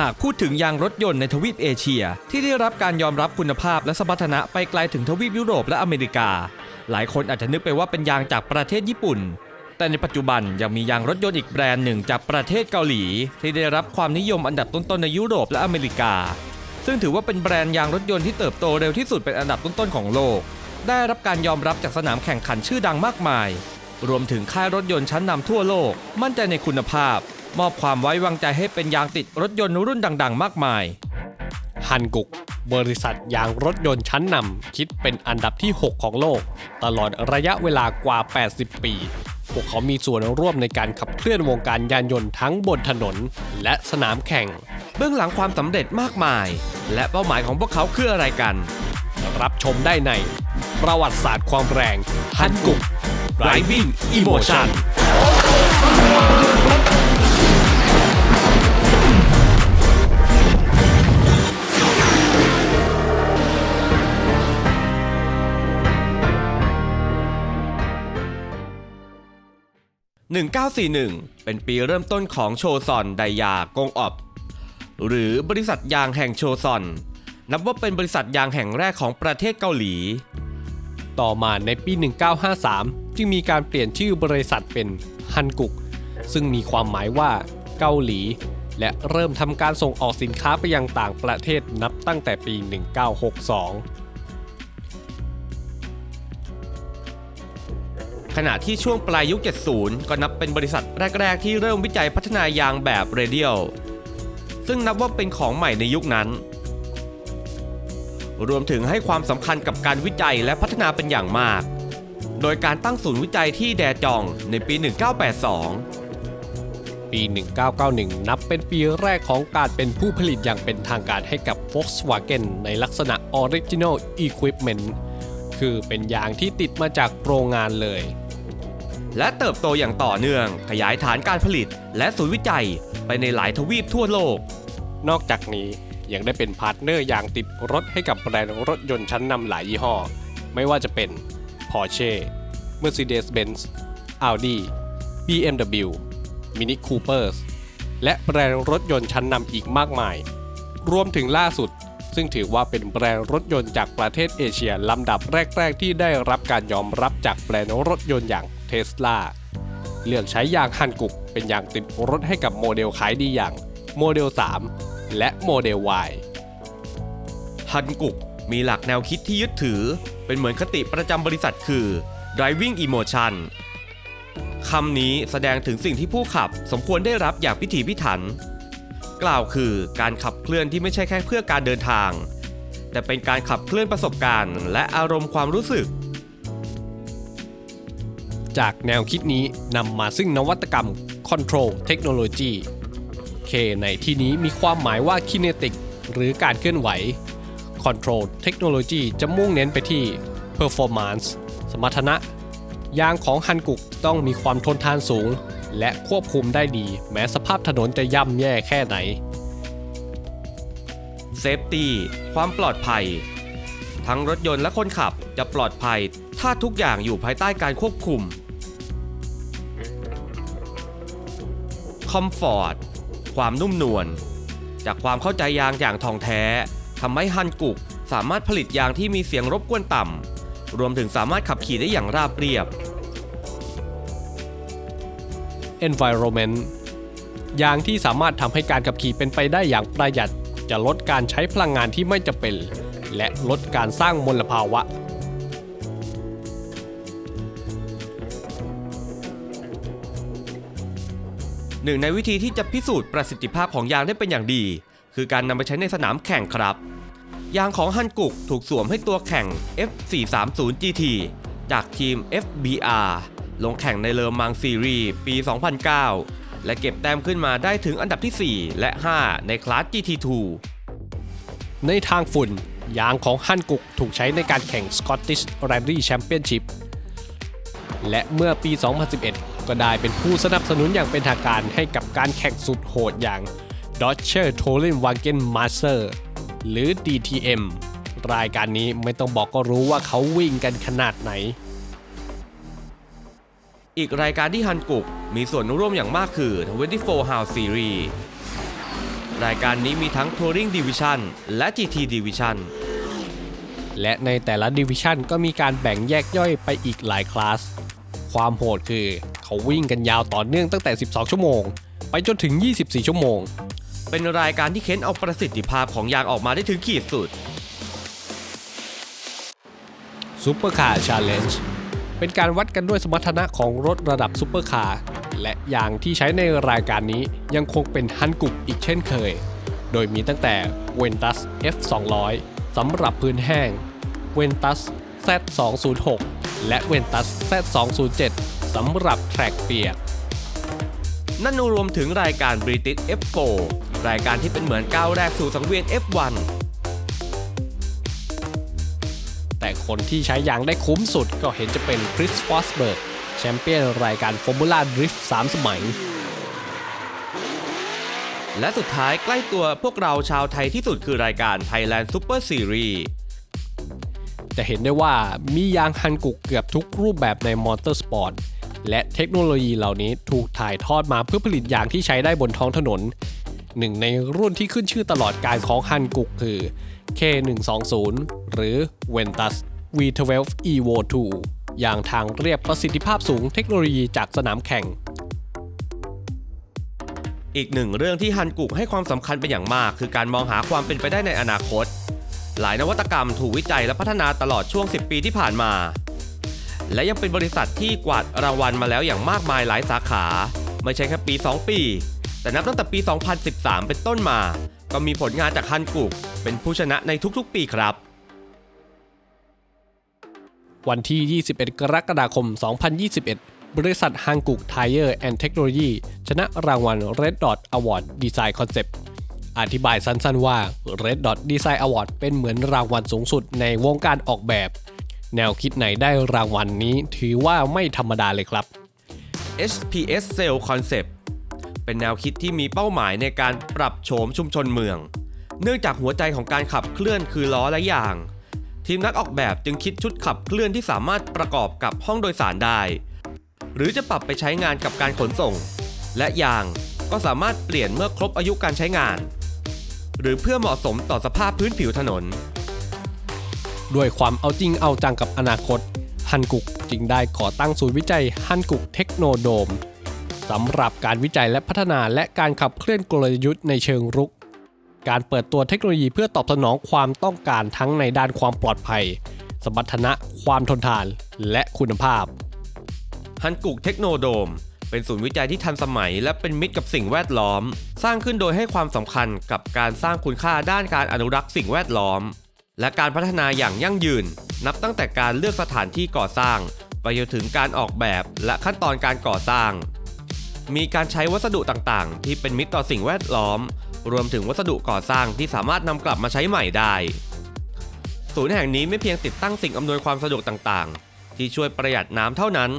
หากพูดถึงยางรถยนต์ในทวีปเอเชีย ที่ได้รับการยอมรับคุณภาพและสมรรถนะไปไกลถึงทวีปยุโรปและอเมริกา หลายคนอาจจะนึกไปว่าเป็นยางจากประเทศญี่ปุ่น แต่ในปัจจุบันยังมียางรถยนต์อีกแบรนด์หนึ่งจากประเทศเกาหลี ที่ได้รับความนิยมอันดับต้นๆในยุโรปและอเมริกา ซึ่งถือว่าเป็นแบรนด์ยางรถยนต์ที่เติบโตเร็วที่สุดเป็นอันดับต้นๆของโลก ได้รับการยอมรับจากสนามแข่งขันชื่อดังมากมาย รวมถึงค่ายรถยนต์ชั้นนำทั่วโลก มั่นใจในคุณภาพ มอบความไว้วางใจให้เป็นยางติดรถยนต์รุ่นดัง ๆ มากมายฮันกุก บริษัทยางรถยนต์ชั้นนำคิดเป็นอันดับที่ 6 ของโลก ตลอดระยะเวลากว่า 80 ปี พวกเขามีส่วนร่วมในการขับเคลื่อนวงการยานยนต์ทั้งบนถนน และสนามแข่ง เบื้องหลังความสำเร็จมากมาย และเป้าหมายของพวกเขาคืออะไรกัน รับชมได้ใน ประวัติศาสตร์ความแรงฮันกุก Driving Emotion 1941 เป็นปีเริ่มต้นของโชซอนไดยากงออบ หรือบริษัทยางแห่งโชซอน นับว่าเป็นบริษัทยางแห่งแรกของประเทศเกาหลี ต่อมาในปี 1953 จึงมีการเปลี่ยนชื่อบริษัทเป็นฮันกุก ซึ่งมีความหมายว่าเกาหลี และเริ่มทำการส่งออกสินค้าไปยังต่างประเทศนับตั้งแต่ปี 1962 ขณะที่ช่วงปลายยุค 70 ก็นับเป็นบริษัทแรก ๆ ที่เริ่มวิจัยพัฒนายางแบบเรเดียลซึ่งนับว่าเป็นของใหม่ในยุคนั้น รวมถึงให้ความสำคัญกับการวิจัยและพัฒนาเป็นอย่างมาก โดยการตั้งศูนย์วิจัยที่แดจองในปี 1982 ปี 1991 นับเป็นปีแรกของการเป็นผู้ผลิตอย่างเป็นทางการให้กับ Volkswagen ในลักษณะ Original Equipment คือเป็นยางที่ติดมาจากโรงงานเลย และเติบโตอย่างต่อเนื่อง ขยายฐานการผลิต และศูนย์วิจัยไปในหลายทวีปทั่วโลก นอกจากนี้ยังได้เป็นพาร์ทเนอร์อย่างติดรถให้กับแบรนด์รถยนต์ชั้นนำหลายยี่ห้อ ไม่ว่าจะเป็น Porsche Mercedes-Benz Audi BMW Mini Coopers และแบรนด์รถยนต์ชั้นนำอีกมากมาย รวมถึงล่าสุด ซึ่งถือว่าเป็นแบรนด์รถยนต์จากประเทศเอเชียลำดับแรก ๆ ที่ได้รับการยอมรับจากแบรนด์รถยนต์อย่าง ทสลาเลือกใช้ยางฮันกุกเป็นยางติดรถให้กับโมเดลขายดีอย่างโมเดล 3 และโมเดล Y ฮันกุกมีหลักแนวคิดที่ยึดถือ เป็นเหมือนคติประจำบริษัทคือ driving emotion คำนี้แสดงถึงสิ่งที่ผู้ขับสมควรได้รับอย่างพิถีพิถัน กล่าวคือการขับเคลื่อนที่ไม่ใช่แค่เพื่อการเดินทาง แต่เป็นการขับเคลื่อนประสบการณ์ และอารมณ์ความรู้สึก จากแนวคิดนี้นำมาซึ่งนวัตกรรม Control Technology K ในที่นี้มีความหมายว่า Kinetic หรือการเคลื่อนไหว Control Technology จะมุ่งเน้นไปที่ Performance สมรรถนะ ยางของฮันกุกต้องมีความทนทานสูง และควบคุมได้ดี แม้สภาพถนนจะย่ำแย่แค่ไหนเซฟตี้ความปลอดภัย ทั้งรถยนต์และคนขับจะปลอดภัย ถ้าทุกอย่างอยู่ภายใต้การควบคุม คอมฟอร์ต ความนุ่มนวล จากความเข้าใจยางอย่างทองแท้ทำให้ฮันกุกสามารถผลิตยางที่มีเสียงรบกวนต่ำ รวมถึงสามารถขับขี่ได้อย่างราบเรียบ Environment ยางที่สามารถทำให้การขับขี่เป็นไปได้อย่างประหยัด จะลดการใช้พลังงานที่ไม่จำเป็น และลดการสร้างมลภาวะ หนึ่งในวิธีที่จะพิสูจน์ประสิทธิภาพของยางได้เป็นอย่างดี คือการนำไปใช้ในสนามแข่งครับยางของฮันกุกถูกสวมให้ตัวแข่ง F430 GT จากทีม FBR ลงแข่งในเลอมังซีรีส์ปี 2009 และเก็บแต้มขึ้นมาได้ถึงอันดับที่ 4 และ 5 ในคลาส GT2 ในทางฝุ่น ยางของฮันกุกถูกใช้ในการแข่ง Scottish Rally Championship และเมื่อปี 2011 ก็ได้เป็นผู้สนับสนุนอย่างเป็นทางการให้กับการแข่งสุดโหดอย่าง Dodge t o l e n w a g e n Master หรือ DTM รายการนี้ไม่ต้องบอกก็รู้ว่าเขาวิ่งกันขนาดไหน อีกรายการที่ฮันกุกมีส่วนร่วมอย่างมากคือ 24 House Series รายการนี้มีทั้ง Touring Division และ GT Division และในแต่ละดิวิชันก็มีการแบ่งแยกย่อยไปอีกหลายคลาส ความโหดคือเขาวิ่งกันยาวต่อเนื่องตั้งแต่ 12 ชั่วโมง ไปจนถึง 24 ชั่วโมง เป็นรายการที่เค้นเอาประสิทธิภาพของยางออกมาได้ถึงขีดสุดซูเปอร์คาร์ชาเลนจ์เป็นการวัดกันด้วยสมรรถนะของรถระดับซูเปอร์คาร์และยางที่ใช้ในรายการนี้ยังคงเป็นฮันกุกอีกเช่นเคย โดยมีตั้งแต่ v e n t u s F 2 0 0 สำหรับพื้นแห้ง v e n t u s Z 2 0 6 และ v e n t u s Z 2 0 7 สำหรับแทร็กเปียก นั่นรวมถึงรายการ British F4 รายการที่เป็นเหมือนก้าวแรกสู่สังเวียน F1 แต่คนที่ใช้ยางได้คุ้มสุดก็เห็นจะเป็นคริสฟอสเบิร์กแชมเปี้ยนรายการ Formula Drift 3 สมัย และสุดท้ายใกล้ตัวพวกเราชาวไทยที่สุดคือรายการ Thailand Super Series จะเห็นได้ว่ามียางฮันกุกเกือบทุกรูปแบบในมอเตอร์สปอร์ตและเทคโนโลยีเหล่านี้ถูกถ่ายทอดมาเพื่อผลิตยางที่ใช้ได้บนท้องถนน หนึ่งในรุ่นที่ขึ้นชื่อตลอดการของฮันกุกคือ K120 หรือ Ventus V12 Evo 2 อย่างทางเรียบประสิทธิภาพสูงเทคโนโลยีจากสนามแข่ง อีกหนึ่งเรื่องที่ฮันกุกให้ความสำคัญเป็นอย่างมาก คือการมองหาความเป็นไปได้ในอนาคต หลายนวัตกรรมถูกวิจัยและพัฒนาตลอดช่วง 10 ปีที่ผ่านมา และยังเป็นบริษัทที่กวาดรางวัลมาแล้วอย่างมากมายหลายสาขา ไม่ใช่แค่ปี 2 ปี แต่นับตั้งแต่ปี 2013 เป็นต้นมา ก็มีผลงานจากฮันกุกเป็นผู้ชนะในทุกๆ ปีครับวันที่ 21 กรกฎาคม 2021 บริษัทฮังกุกไทเออร์แอนด์เทคโนโลยีชนะรางวัล Red Dot Award Design Concept อธิบายสั้นๆว่า Red Dot Design Award เป็นเหมือนรางวัลสูงสุดในวงการออกแบบ แนวคิดไหนได้รางวัลนนี้ถือว่าไม่ธรรมดาเลยครับ HPS Cell Concept เป็นแนวคิดที่มีเป้าหมายในการปรับโฉมชุมชนเมือง เนื่องจากหัวใจของการขับเคลื่อนคือล้อและยาง ทีมนักออกแบบจึงคิดชุดขับเคลื่อนที่สามารถประกอบกับห้องโดยสารได้ หรือจะปรับไปใช้งานกับการขนส่ง และยางก็สามารถเปลี่ยนเมื่อครบอายุการใช้งาน หรือเพื่อเหมาะสมต่อสภาพพื้นผิวถนน ด้วยความเอาจริงเอาจังกับอนาคตฮันกุกจึงได้ก่อตั้งศูนย์วิจัยฮันกุกเทคโนโดมสำหรับการวิจัยและพัฒนาและการขับเคลื่อนกลยุทธ์ในเชิงรุก การเปิดตัวเทคโนโลยีเพื่อตอบสนองความต้องการทั้งในด้านความปลอดภัย สมรรถนะ ความทนทาน และคุณภาพ ฮันกุกเทคโนโดม เป็นศูนย์วิจัยที่ทันสมัย และเป็นมิตรกับสิ่งแวดล้อม สร้างขึ้นโดยให้ความสำคัญกับการสร้างคุณค่าด้านการอนุรักษ์สิ่งแวดล้อม และการพัฒนาอย่างยั่งยืน นับตั้งแต่การเลือกสถานที่ก่อสร้าง ไปจนถึงการออกแบบและขั้นตอนการก่อสร้าง มีการใช้วัสดุต่างๆ ที่เป็นมิตรต่อสิ่งแวดล้อม รวมถึงวัสดุก่อสร้างที่สามารถนำกลับมาใช้ใหม่ได้ศูนย์แห่งนี้ไม่เพียงติดตั้งสิ่งอำนวยความสะดวกต่างๆ ที่ช่วยประหยัดน้ำเท่านั้น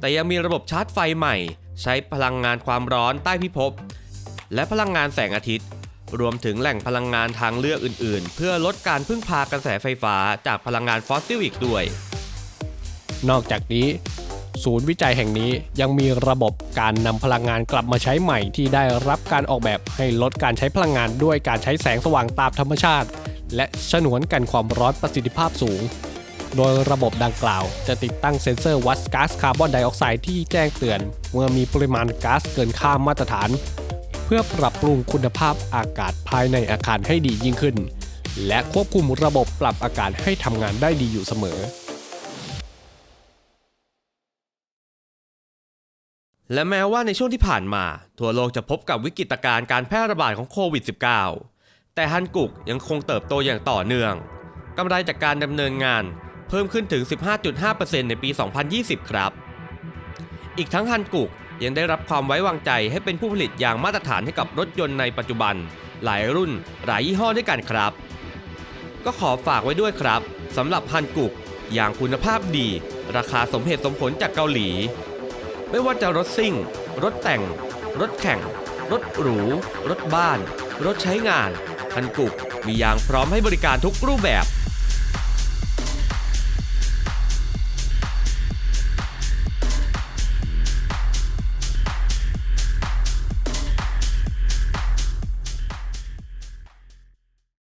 แต่ยังมีระบบชาร์จไฟใหม่ ใช้พลังงานความร้อนใต้พิภพ และพลังงานแสงอาทิตย์ รวมถึงแหล่งพลังงานทางเลือกอื่นๆ เพื่อลดการพึ่งพากระแสไฟฟ้าจากพลังงานฟอสซิลอีกด้วย นอกจากนี้ ศูนย์วิจัยแห่งนี้ยังมีระบบการนำพลังงานกลับมาใช้ใหม่ที่ได้รับการออกแบบให้ลดการใช้พลังงานด้วยการใช้แสงสว่างตามธรรมชาติ และฉนวนกันความร้อนประสิทธิภาพสูง โดยระบบดังกล่าว จะติดตั้งเซ็นเซอร์วัดก๊าซคาร์บอนไดออกไซด์ที่แจ้งเตือน เมื่อมีปริมาณก๊าซเกินค่ามาตรฐาน เพื่อปรับปรุงคุณภาพอากาศภายในอาคารให้ดียิ่งขึ้น และควบคุมระบบปรับอากาศให้ทำงานได้ดีอยู่เสมอ และแม้ว่าในช่วงที่ผ่านมา ทั่วโลกจะพบกับวิกฤตการณ์การแพร่ระบาดของโควิด -19 แต่ฮันกุกยังคงเติบโตอย่างต่อเนื่อง กำไรจากการดำเนินงาน เพิ่มขึ้นถึง 15.5%ในปี 2020 ครับ อีกทั้งฮันกุกยังได้รับความไว้วางใจให้เป็นผู้ผลิตยางมาตรฐานให้กับรถยนต์ในปัจจุบัน หลายรุ่น หลายยี่ห้อด้วยกันครับ ก็ขอฝากไว้ด้วยครับสำหรับฮันกุกยางคุณภาพดี ราคาสมเหตุสมผลจากเกาหลี ไม่ว่าจะรถซิ่ง รถแต่ง รถแข่ง รถหรู รถบ้าน รถใช้งานฮันกุกมียางพร้อมให้บริการทุกรูปแบบ